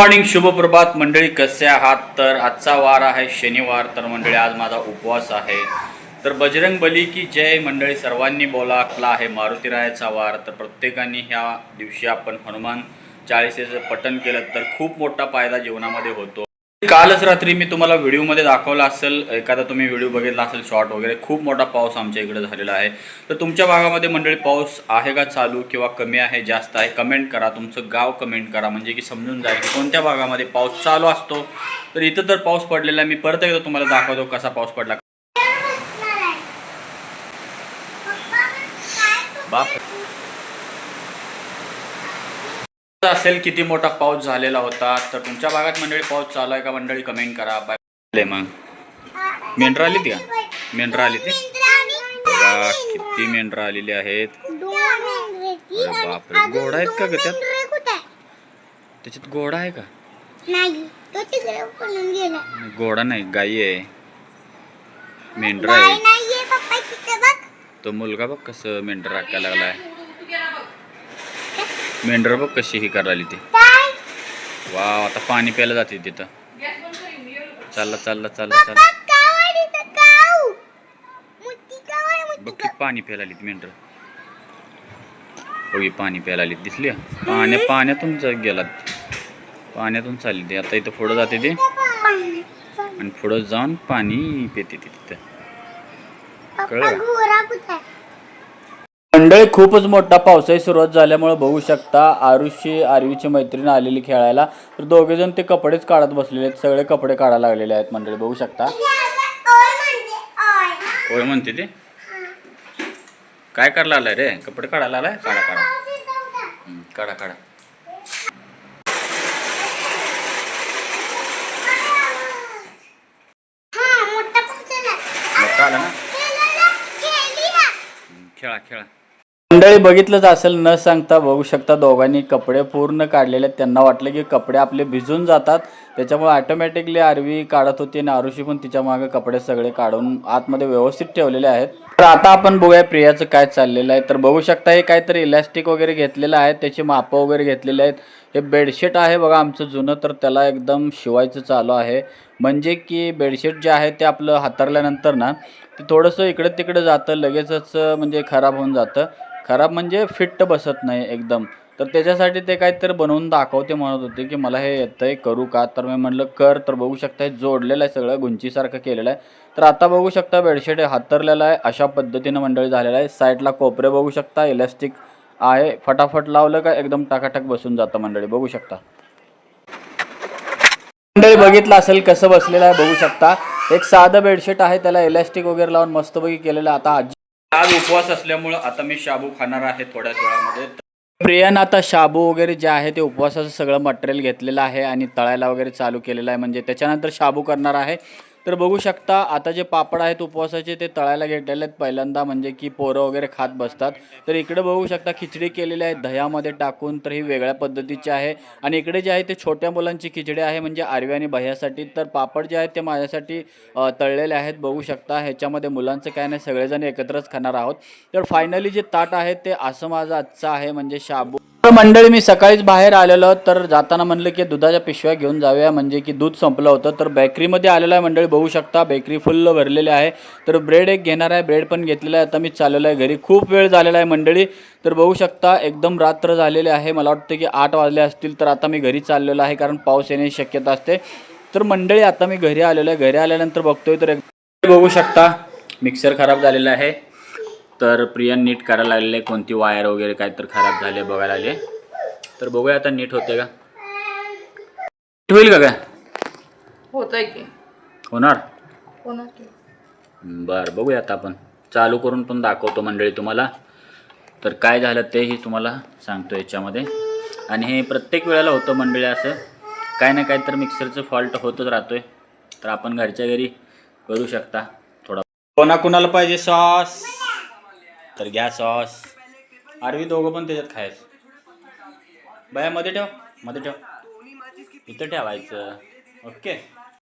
Morning शुभप्रभात मंडळी कसे आहात? तर आजचा वार आहे शनिवार. तर मंडळी आज माझा उपवास आहे. तर बजरंग बली की जय मंडळी सर्वांनी बोलाकला आहे मारुतीरायाचा वार. तर प्रत्येकाने ह्या दिवशी आपण हनुमान चाळीसेचं पठण केलं तर खूप मोठा फायदा जीवनामध्ये होतो. कालच रात्री मी तुम्हाला व्हिडिओमध्ये दाखवला असेल एखादा तुम्ही व्हिडिओ बघितला असेल शॉर्ट वगैरे खूप मोठा पाऊस आमच्या इकडे झालेला आहे. तर तुमच्या भागामध्ये मंडळी पाऊस आहे का चालू किंवा कमी आहे जास्त आहे कमेंट करा. तुमचं गाव कमेंट करा. म्हणजे की समजून जाईल की कोणत्या भागामध्ये पाऊस चालू असतो. तर इथं तर पाऊस पडलेला आहे. मी परत एकदा तुम्हाला दाखवतो कसा पाऊस पडला. बाप असेल किती मोठा पाऊस झालेला होता तर तुमच्या भागात मंडळी पाऊस चालू आहे का? मंडळी कमेंट करा. बाय मग. मेंढरं आली ती का? मेंढरं आली ती? बघा किती मेंढरं आलेली आहेत. बापरे घोडा आहेत का ग त्यात? त्याच्यात घोडा आहे का? घोडा नाही गाई आहे. मेंढर आहे. तो मुलगा बघ कसं मेंढर राखायला लागलाय. मेंढर बघ कशी ही करायला ती. वा आता पाणी प्यायला जाते तिथं. चालला चालला चालला चालला. बघ पाणी प्यायला आली मेंढर बघ ही पाणी प्यायला आली दिसली? पाण्या पाण्यातून गेला. पाण्यातून चालली ती. आता इथं पुढं जाते ती. आणि पुढं जाऊन पाणी पिते ती तिथं. कळलं? मंडळी खूपच मोठा पावसाळी सुरुवात झाल्यामुळे बघू शकता आरुषी आरवीची मैत्रीण आलेली खेळायला. तर दोघे जण ते कपडेच काढत बसलेले आहेत. सगळे कपडे काढायला लागलेले आहेत मंडळी बघू शकता. ओय ओय होय म्हणते ते. काय करायला आलाय रे? कपडे काढायला आलाय? काढा काढा. काढा काढा. हा मोठा आला ना? खेळली ना हम्म, खेळा खेळा. मंडळी बघितलंच असेल न सांगता बघू शकता दोघांनी कपडे पूर्ण काढलेले आहेत. त्यांना वाटलं की कपडे आपले भिजून जातात. त्याच्यामुळे ऑटोमॅटिकली आरवी काढत होती आणि आरुषी पण तिच्यामागे कपडे सगळे काढून आतमध्ये व्यवस्थित ठेवलेले आहेत. तर आता आपण बघूया प्रियाचं काय चाललेलं आहे. तर बघू शकता हे काहीतरी इलॅस्टिक वगैरे घेतलेलं आहे. त्याची मापं वगैरे घेतलेली आहेत. हे बेडशीट आहे बघा आमचं जुनं तर त्याला एकदम शिवायचं चालू आहे. म्हणजे की बेडशीट जे आहे ते आपलं हातरल्यानंतर ना ते थोडंसं इकडं तिकडं जातं लगेचच म्हणजे खराब होऊन जातं. खराब म्हणजे फिट्ट बसत नाही एकदम. तर त्याच्यासाठी ते काहीतरी बनवून दाखवते म्हणत होते की मला हे येतं आहे करू का? तर मी म्हणलं कर. तर बघू शकता हे जोडलेलं आहे सगळं गुंचीसारखं केलेलं आहे. तर आता बघू शकता बेडशीट हे हातरलेलं आहे अशा पद्धतीनं मंडळी झालेलं आहे. साईडला कोपरे बघू शकता इलॅस्टिक आहे. फटाफट लावलं का एकदम टाकाटक बसून जातं मंडळी. बघू शकता. मंडळी बघितलं असेल कसं बसलेलं आहे बघू शकता. एक साधं बेडशीट आहे त्याला इलॅस्टिक वगैरे लावून मस्तपैकी केलेलं आता आजी आज उपवास असल्यामुळं आता मी शाबू खाणार आहे थोड्याच वेळामध्ये. प्रियन आता शाबू वगैरे जे आहे ते उपवासाचं सगळं मटेरियल घेतलेलं आहे आणि तळायला वगैरे चालू केलेलं आहे. म्हणजे त्याच्यानंतर शाबू करणार आहे. तर बघू शकता आता जे पापड आहेत उपवासाचे ते तळायला घेतलेले आहेत पहिल्यांदा म्हणजे की पोरं वगैरे खात बसतात. तर इकडे बघू शकता खिचडी केलेली आहे दह्यामध्ये टाकून तर ही वेगळ्या पद्धतीची आहे. आणि इकडे जे आहे ते छोट्या मुलांची खिचडी आहे म्हणजे आरवी आणि भह्यासाठी तर पापड जे आहेत ते माझ्यासाठी तळलेले आहेत. बघू शकता ह्याच्यामध्ये मुलांचं काय नाही सगळेजण एकत्रच खाणार आहोत. तर फायनली जे ताट आहे ते असं माझं आजचं आहे म्हणजे शाबू. मंडळी मी सकाळीच बाहेर आलेलो तर जाताना म्हणलं की दुधाच्या पिशव्या घेऊन जाऊया म्हणजे की दूध संपलं होतं. तर बेकरीमध्ये आलेलं आहे मंडळी बघू शकता बेकरी फुल्ल भरलेली आहे. तर ब्रेड एक घेणार आहे ब्रेड पण घेतलेला आहे. आता मी चाललेलो आहे घरी. खूप वेळ झालेला आहे मंडळी. तर बघू शकता एकदम रात्र झालेली आहे. मला वाटतं की आठ वाजले असतील तर आता मी घरी चाललेलो आहे कारण पाऊस येण्याची शक्यता असते. तर मंडळी आता मी घरी आलेलो आहे. घरी आल्यानंतर बघतोय तर एक बघू शकता मिक्सर खराब झालेला आहे. तर प्रिया नीट करायला लागलेलं आहे. कोणती वायर वगैरे काय तर खराब झाले बघायला आले तर बघूया आता नीट होते का? नीट होईल का काय? होतंय की. होणार? होणार की. बरं बघूया आता आपण. चालू करून पण दाखवतो मंडळी तुम्हाला. तर काय झालं तेही तुम्हाला सांगतो याच्यामध्ये. आणि हे प्रत्येक वेळेला होतं मंडळी असं. काय ना काय तर मिक्सरचं फॉल्ट होतच राहतोय. तर आपण घरच्या घरी करू शकता. थोडा कोणा कुणाला पाहिजे सॉस तर घ्या सॉस. आरवी दोघं पण त्याच्यात खायचं. बाया मध्ये ठेवमध्ये ठेव. इथं ठेवायचं. ओके.